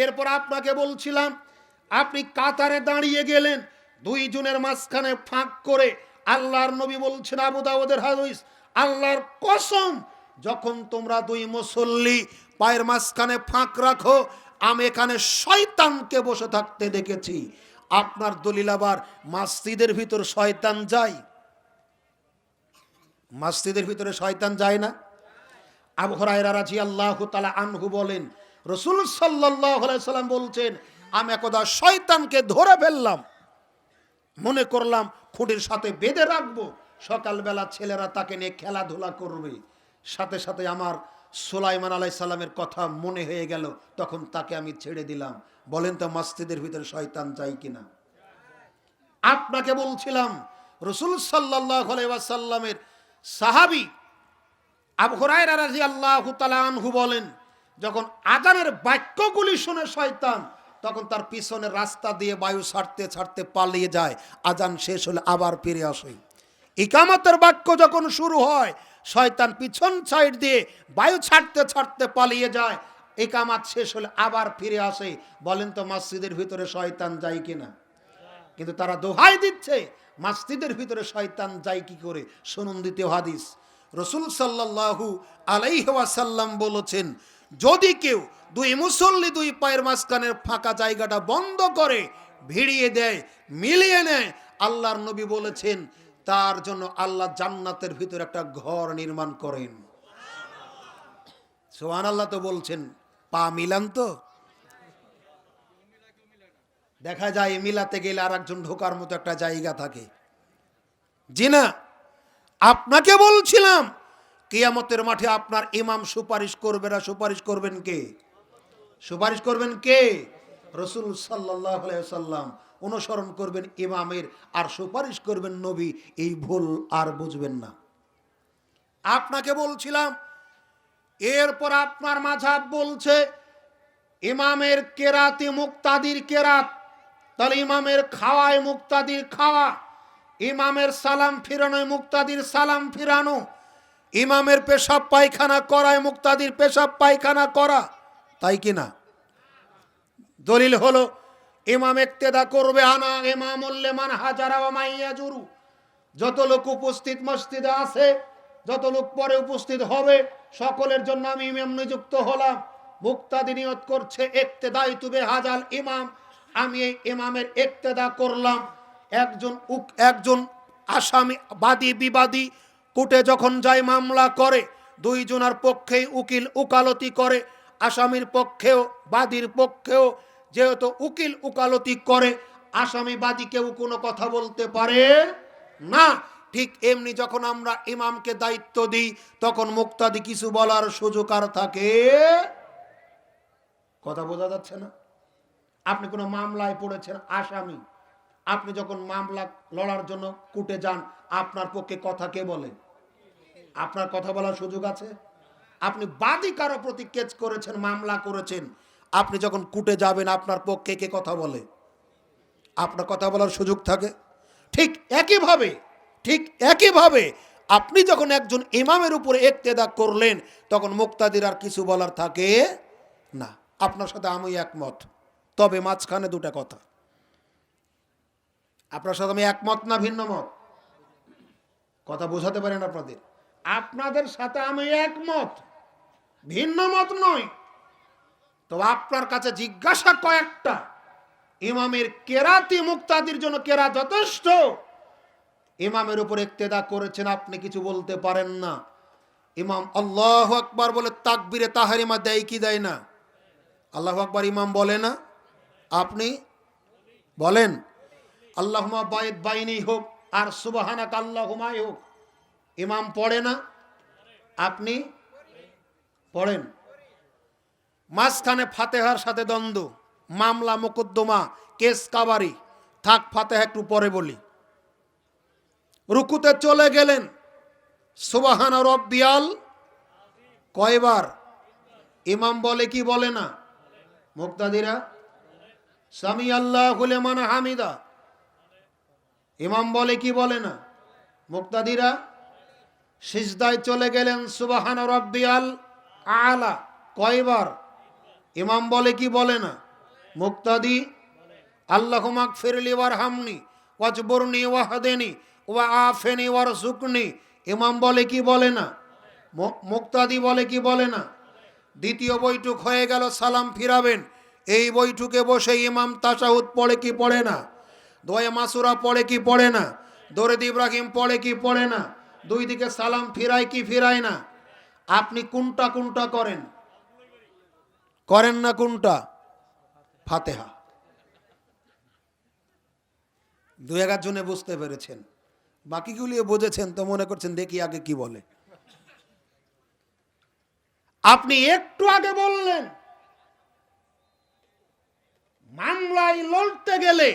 এরপর আপনাকে বলছিলাম, আপনি কাতারে দাঁড়িয়ে গেলেন, দুই জনের মাঝখানে ফাঁক করে আল্লাহর নবী বলছেন, আবু দাউদের হাদিস, আল্লাহর কসম, যখন তোমরা দুই মুসল্লি পায়ের মাঝখানে ফাঁক রাখো, আমি এখানে শয়তানকে বসে থাকতে দেখেছি। আপনার দলিল আবার মাসজিদের ভিতর শয়তান যায়? মাসজিদের ভিতরে শয়তান যায় না? আবু হরাইরা রাজি আল্লাহ তালা আনহু বলেন রসুল সাল্লাম বলছেন, আমি একদা শয়তানকে ধরে ফেললাম। মনে করলাম খুঁটির সাথে বেঁধে রাখব। সকালবেলা ছেলেরা তাকে নিয়ে খেলাধুলা করবে। সাথে সাথে আমার সুলাইমান আলাই সাল্লামের কথা মনে হয়ে গেল। তখন তাকে আমি ছেড়ে দিলাম। বলেন তো, মসজিদের ভিতরে শয়তান চাই কিনা? আপনাকে বলছিলাম, রসুল সাল্লাহ সাল্লামের সাহাবি আবু হরাইরা রাজি আল্লাহ বলেন যখন আজানের বাক্যগুলি শুনে শয়তান, তখন তার পিছনের রাস্তা দিয়ে বায়ু ছাড়তে ছাড়তে পালিয়ে যায়। আজান শেষ হলে আবার ফিরে আসে। ইকামতের বাক্য যখন শুরু হয়, শয়তান পিছন সাইড দিয়ে বায়ু ছাড়তে ছাড়তে পালিয়ে যায়। একামাত শেষ হলে আবার ফিরে আসে। বলেন তো, মসজিদের ভিতরে শয়তান যায় কিনা? কিন্তু তারা দোহাই দিচ্ছে, মসজিদের ভিতরে শয়তান যায় কি করে? শুনুন দ্বিতীয় হাদিস। রসুল সাল্লাল্লাহু আলাইহাসাল্লাম বলেছেন যদি কেউ দুই মুসল্লি দুই পায়ের মাঝখানের ফাঁকা জায়গাটা বন্ধ করে ভিড়িয়ে দেয়, মিলিয়ে নেয়, আল্লাহর নবী বলেছেন, তার জন্য আল্লাহ জান্নাতের ভিতরে একটা ঘর নির্মাণ করেন। সোহান আল্লাহ তো বলছেন, পা মিলান তো। দেখা যায় মিলাতে গেলে আর একজন ঢোকার মতো একটা জায়গা থাকে। জি না আপনাকে বলছিলাম কিয়ামতের মাঠে আপনার ইমাম সুপারিশ করবে না, সুপারিশ করবেন কে? সুপারিশ করবেন কে? রসুল সাল্লাম অনুসরণ করবেন ইমামের আর সুপারিশ করবেন নবী, এই ভুল আর বুঝবেন না। আপনাকে বলছিলাম, এরপর আপনার মাঝাব বলছে, ইমামের কেরাতে মুক্তাদির কেরাত, তাহলে ইমামের খাওয়ায় মুক্তাদির খাওয়া, ইমামের সালাম ফিরানোয় মুক্তাদির সালাম ফিরানো ইমামের পেশাব পায়খানা করায়, মুক্তাদির পেশাব পায়খানা করা, তাই কি না? দলিল হলো, ইমাম একতেদা করবে আনা ইমামুল্লেমান হাজারা ওয়া মাইয়া জুরু যত লোক উপস্থিত মসজিদে আছে, যত লোক পরে উপস্থিত হবে, সকলের জন্য আমি ইমাম নিযুক্ত হলাম। মুক্তাদি নিয়ত করছে একতেদাই তুবে হাজাল ইমাম, আমি এই ইমামের একতেদা করলাম। একজন একজন আসামি, বাদী, বিবাদী কোর্টে যখন যায় মামলা করে, দুইজনার পক্ষেই উকিল উকালতি করে, আসামির পক্ষেও, বাদীর পক্ষেও, যেহেতু উকিল উকালতি করে, আসামি বাদী কেউ কোনো কথা বলতে পারে না। ঠিক এমনি যখন আমরা ইমামকে দায়িত্ব দিই, তখন মুক্তাদি কিছু বলার সুযোগ আর থাকে? কথা বোঝা যাচ্ছে না? আপনি কোনো মামলায় পড়েছেন আসামি? আপনি যখন মামলা লড়ার জন্য কুটে যান, আপনার পক্ষে কথা কে বলে? আপনার কথা বলার সুযোগ আছে? আপনি বাদী কারও প্রতি কেচ করেছেন, মামলা করেছেন, আপনি যখন কুটে যাবেন, আপনার পক্ষে কে কথা বলে? আপনার কথা বলার সুযোগ থাকে? ঠিক একইভাবে ঠিক একইভাবে আপনি যখন একজন ইমামের উপরে একতেদা করলেন, তখন মুক্তাদির আর কিছু বলার থাকে না। আপনার সাথে আমি একমত। তবে মাঝখানে দুটা কথা। আপনার সাথে আমি একমত না ভিন্ন মত কথা বোঝাতে পারেন আপনাদের। আপনাদের সাথে আমি একমত। ভিন্ন মত নয় তো আপনার কাছে জিজ্ঞাসা কয়েকটা। ইমামের কেরাতি মুক্তাদির জন্য কেরা যথেষ্ট? ইমামের উপর একতেদা করেছেন, আপনি কিছু বলতে পারেন না। ইমাম আল্লাহ আকবার বলে, তাকবিরে তাহারিমা দেয় কি দেয় না? আল্লাহ আকবার ইমাম বলে না? আপনি বলেন। আল্লাহমা বায়েদ বাইনি হোক আর সুবাহানাক আল্লাহমাই হোক। ইমাম পড়ে না? আপনি পড়েন। মাঝখানে ফাতেহার সাথে দ্বন্দ্ব। মামলা মোকদ্দমা, কেস কাবারি। থাক, ফাতেহা একটু পরে বলি। রুকুতে চলে গেলেন। সুবাহানা রব্বিয়াল কয়বার? ইমাম বলে কি বলে না? মুক্তাদিরা সামি আল্লাহ হুলেমান হামিদা। ইমাম বলে কি বলে না? মুক্তাদিরা সিজদায় চলে গেলেন, সুবাহান রব্বিয়াল আলা, কয়বার? ইমাম বলে কি বলে না? মুক্তাদি আল্লাহ মাক ফিরলি ওয়ার হামনি ওয়াজবরনি ওয়াহাদেনি ওয়া আফেনি ওয়ার সুকনি ইমাম বলে কি বলে না? মুক্তাদি বলে কি বলে না? দ্বিতীয় বৈঠক হয়ে গেল, সালাম ফিরাবেন। এই বৈঠকে বসে ইমাম তাসাহুদ পড়ে কি পড়ে না? দোয়া মাসুরা পড়ে কি পড়ে না? দরেদ ইব্রাহিম পড়ে কি পড়ে না? দুই দিকে সালাম ফিরায় কি ফিরায় না? আপনি কোনটা কোনটা করেন? করেন না কোনটা? ফাতেহা। দু এগার জনে বুঝতে পেরেছেন। বাকিগুলিও বুঝেছেন তো মনে করছেন দেখি আগে কি বলে। আপনি একটু আগে বললেন, মামলায় লড়তে গেলে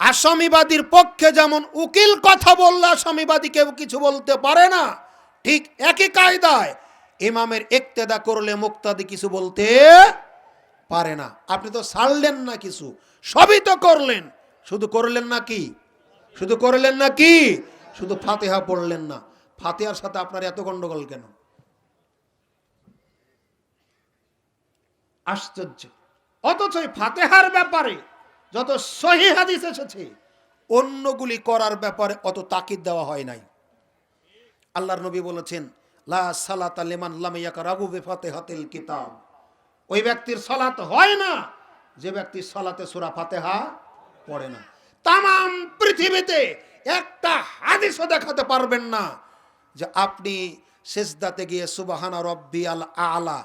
আসামিবাদীর পক্ষে যেমন উকিল কথা বললে আসামিবাদী কেউ কিছু বলতে পারে না, ঠিক একই কায়দায় ইমামের একতেদা করলে মুক্তাদি কিছু বলতে পারে না। আপনি তো ছাড়লেন না কিছু, সবই তো করলেন, শুধু করলেন না কি? শুধু করলেন না কি? শুধু ফাতেহা পড়লেন না। ফাতেহার সাথে আপনার এত গন্ডগোল কেন? আশ্চর্য। অথচ ফাতেহার ব্যাপারে যত সহি হাদিস এসেছে, অন্যগুলি করার ব্যাপারে অত তাকিদ দেওয়া হয় নাই। আল্লাহর নবী বলেছেন, লা সালাত লিমান লাম ইয়াকরাবু বিফাতিহাতিল কিতাব। ওই ব্যক্তির সালাত হয় না, যে ব্যক্তি সালাতে সূরা ফাতিহা পড়ে না। তাম পৃথিবীতে একটা হাদিসও দেখাতে পারবেন না যে আপনি সেজদাতে গিয়ে সুবাহানা রব্বি আল আলা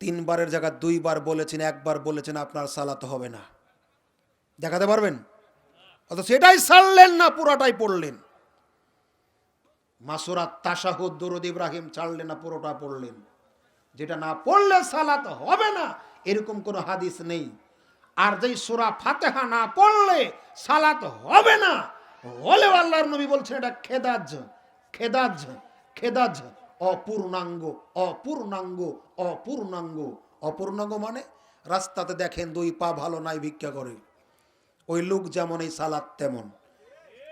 তিনবারের জায়গায় দুইবার বলেছেন, একবার বলেছেন আপনার সালাত হবে না। দেখাতে পারবেন? অত সেটাই ছাড়লেন না, পুরাটাই পড়লেন। মাসুরাত তাসাহুদ দরুদ ইব্রাহিম ছাড়লেন না, পুরোটা পড়লেন। যেটা না পড়লে সালাত হবে না, এরকম কোনো হাদিস নেই। আর যেই সুরা ফাতেহা না পড়লে সালাত হবে না, হলেও আল্লাহর নবী বলছেন এটা খেদাজ খেদাজ খেদাজ অপূর্ণাঙ্গ অপূর্ণাঙ্গ অপূর্ণাঙ্গ। অপূর্ণাঙ্গ মানে রাস্তাতে দেখেন দুই পা ভালো নাই, ভিক্ষা করে। ওই লোক যেমন এই সালাত তেমন।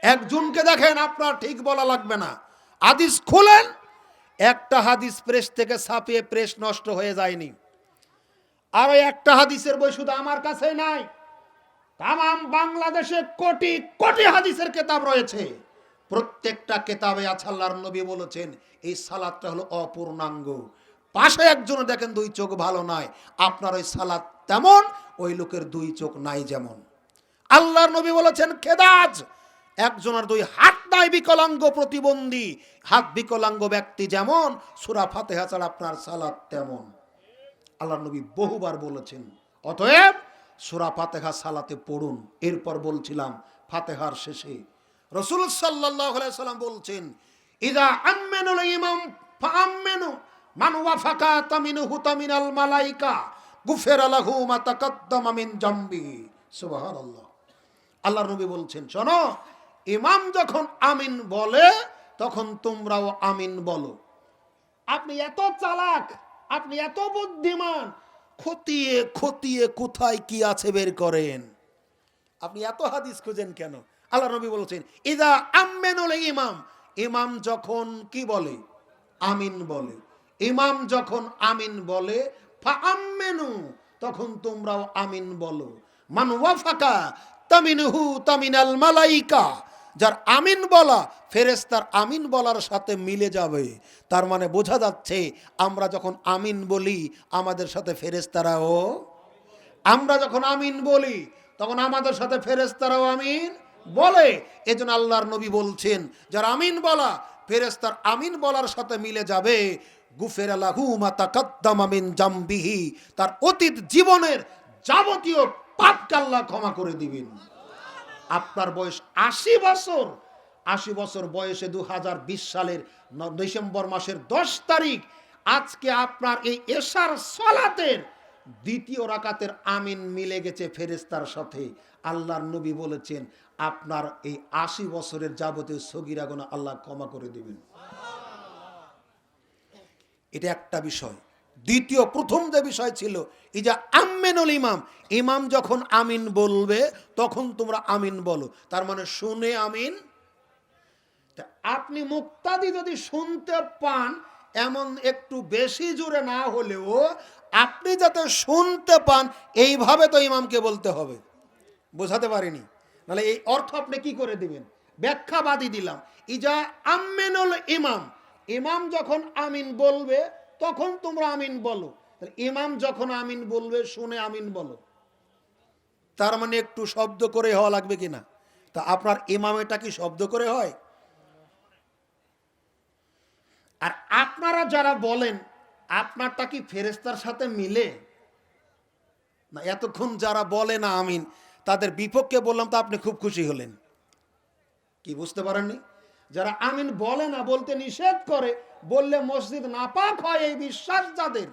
একজনকে দেখেন, আপনার ঠিক বলা লাগবে না। হাদিস খুলেন, একটা হাদিস প্রেস থেকে ছাপিয়ে প্রেস নষ্ট হয়ে যায়নি। আর ওই একটা হাদিসের বই শুধু আমার কাছে নাই। তাম বাংলাদেশে কোটি কোটি হাদিসের কেতাব রয়েছে। প্রত্যেকটা কেতাবে আছে আল্লাহর নবী বলেছেন, এই সালাদটা হলো অপূর্ণাঙ্গ। পাশে একজন দেখেন দুই চোখ ভালো নাই, আপনার ওই সালাদ তেমন, ওই লোকের দুই চোখ নাই যেমন। আল্লাহর নবী বলেছেন, খেদাজ! একজনের দুই হাত নাই বিকলাঙ্গ প্রতিবন্ধী, হাত বিকলাঙ্গ ব্যক্তি যেমন, সুরা ফাতেহা ছাড়া আপনার সালাদ তেমন। আল্লাহ নবী বহুবার বলেছেন, অতএব সুরা ফাতেহা সালাতে পড়ুন। এরপর বলছিলাম, ফাতেহার শেষে রসুল সাল্লাহ সাল্লাম বলছেন, ইদা আম্মেনুল ইমাম, ফাআম্মেনু মান ওয়াফাকা তামিনুহু তামিনাল মালাইকা, গুফের আলাহু মা তাকাদ্দামা মিন জামবিহি সুবহানাল্লাহ। আল্লাহর নবী বলছেন, শোনো, ইমাম যখন আমিন বলে, তখন তোমরাও আমিন বলো। আপনি এত চালাক, আপনি এত বুদ্ধিমান, খতিয়ে খতিয়ে কোথায় কি আছে বের করেন? আপনি এত হাদিস খুঁজেন কেন? আল্লাহ নবী বলছেন, ইদা আম্মেনুল ইমাম। ইমাম যখন কি বলে? আমিন বলে। ইমাম যখন আমিন বলে, ফা আম্মেনু, তখন তোমরাও আমিন বলো। মান ওয়াফাকা তামিনহু তামিনাল মালাইকা। যার আমিন বলা ফেরেস্তার আমিন বলার সাথে মিলে যাবে। তার মানে বোঝা যাচ্ছে, আমরা যখন আমিন বলি, আমাদের সাথে ফেরেস্তারাও আমরা যখন আমিন বলি, তখন আমাদের সাথে ফেরেস্তারাও আমিন। বলে, এজন্য আল্লাহর নবী বলছেন, যার আমিন বলা ফেরেস্তার আমিন বলার সাথে মিলে যাবে, গুফের আলাহু মাতা জাম্বিহি, তার অতীত জীবনের যাবতীয় পাপকে ক্ষমা করে দিবেন। আপনার বয়স আশি বছর আশি বছর বয়সে দু হাজার বিশ সালের ডিসেম্বর মাসের দশ তারিখ, আজকে আপনার এই এশার সলাতের দ্বিতীয় রাকাতের আমিন মিলে গেছে ফেরেস্তার সাথে। আল্লাহর নবী বলেছেন, আপনার এই আশি বছরের যাবতীয় সগিরা গোনা আল্লাহ ক্ষমা করে দিবেন। এটা একটা বিষয়। দ্বিতীয়, প্রথম যে বিষয় ছিল, এই যে আম্মেনুল ইমাম ইমাম যখন আমিন বলবে, তখন তোমরা আমিন বলো। তার মানে শুনে আমিন। আপনি মুক্তাদি যদি শুনতে পান, এমন একটু বেশি জোরে না হলেও আপনি যাতে শুনতে পান, এইভাবে তো ইমামকে বলতে হবে। বোঝাতে পারিনি। নাহলে এই অর্থ আপনি কি করে দিবেন? ব্যাখ্যাবাদী দিলাম। ইজা আমেনুল ইমাম। ইমাম যখন আমিন বলবে, তখন তোমরা আমিন বলো। ইমাম যখন আমিন বলবে, শুনে আমিন বলো। তার মানে একটু শব্দ করে হওয়া লাগবে কিনা তা আপনার ইমাম এটা কি শব্দ করে হয়? আর আপনারা যারা বলেন আপনারটা কি ফেরেস্তার সাথে মিলে? না, এতক্ষণ যারা বলে না আমিন, তাদের বিপক্ষে বললাম তো আপনি খুব খুশি হলেন। কি বুঝতে পারেননি? যারা আমিন বলে না, বলতে নিষেধ করে, বললে মসজিদ নাপাক হয় এই বিশ্বাস যাদের,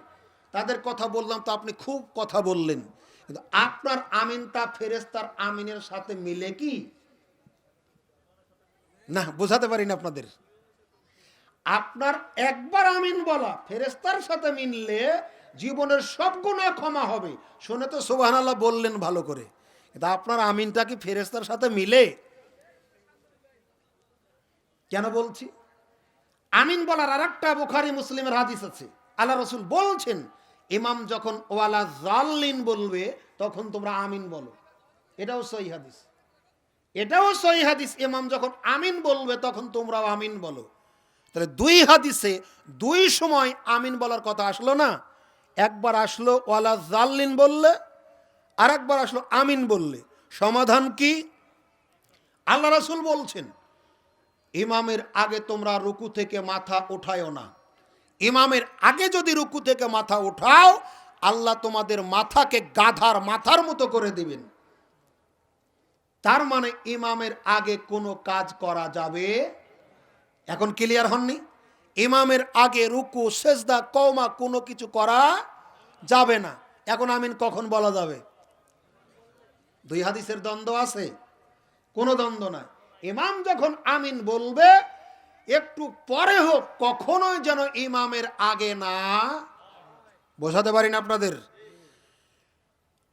তাদের কথা বললাম তো আপনি খুব কথা বললেন। কিন্তু আপনার আমিনটা ফেরেস্তার আমিনের সাথে মিলে কি? না, বোঝাতে পারি না আপনাদের। আপনার একবার আমিন বলা ফেরেস্তার সাথে মিললে জীবনের সব গুণা ক্ষমা হবে। শুনে তো সোবাহান আল্লাহ বললেন ভালো করে। কিন্তু আপনার আমিনটা কি ফেরেস্তার সাথে মিলে? কেন বলছি? আমিন বলার আর একটা বোখারি মুসলিমের হাদিস আছে। আল্লাহ রসুল বলছেন, ইমাম যখন ওয়ালা জাল্লিন বলবে, তখন তোমরা আমিন বলো। এটাও সই হাদিস। এটাও সই হাদিস। ইমাম যখন আমিন বলবে, তখন তোমরাও আমিন বলো। তাহলে দুই হাদিসে দুই সময় আমিন বলার কথা আসলো না। একবার আসলো, ওয়ালা জাল্লিন বললে আর একবার আসলো, আমিন বললে। সমাধান কি? আল্লাহ রাসুল বলছেন, ইমামের আগে তোমরা রুকু থেকে মাথা উঠায়ও না। ইমামের আগে যদি রুকু থেকে মাথা উঠাও, আল্লাহ তোমাদের মাথাকে গাধার মাথার মতো করে দিবেন। তার মানে ইমামের আগে কোনো কাজ করা যাবে এখন ক্লিয়ার হননি। ইমামের আগে রুকু, সেজদা কৌমা কোনো কিছু করা যাবে না। এখন আমিন কখন বলা যাবে? দুই হাদিসের দ্বন্দ্ব আছে? কোনো দ্বন্দ্ব নাই ইমাম যখন আমিন বলবে, একটু পরে হোক, কখনোই যেন ইমামের আগে না বোঝাতে পারি না আপনাদের।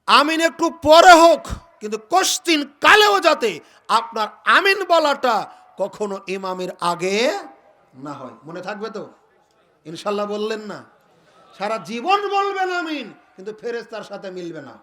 আমিন একটু পরে হোক, কিন্তু কষ্টিন কালেও যাতে আপনার আমিন বলাটা কখনো ইমামের আগে না হয়। মনে থাকবে তো? ইনশাল্লাহ বললেন না। সারা জীবন বলবেন আমিন, কিন্তু ফেরেস্তার সাথে মিলবে না।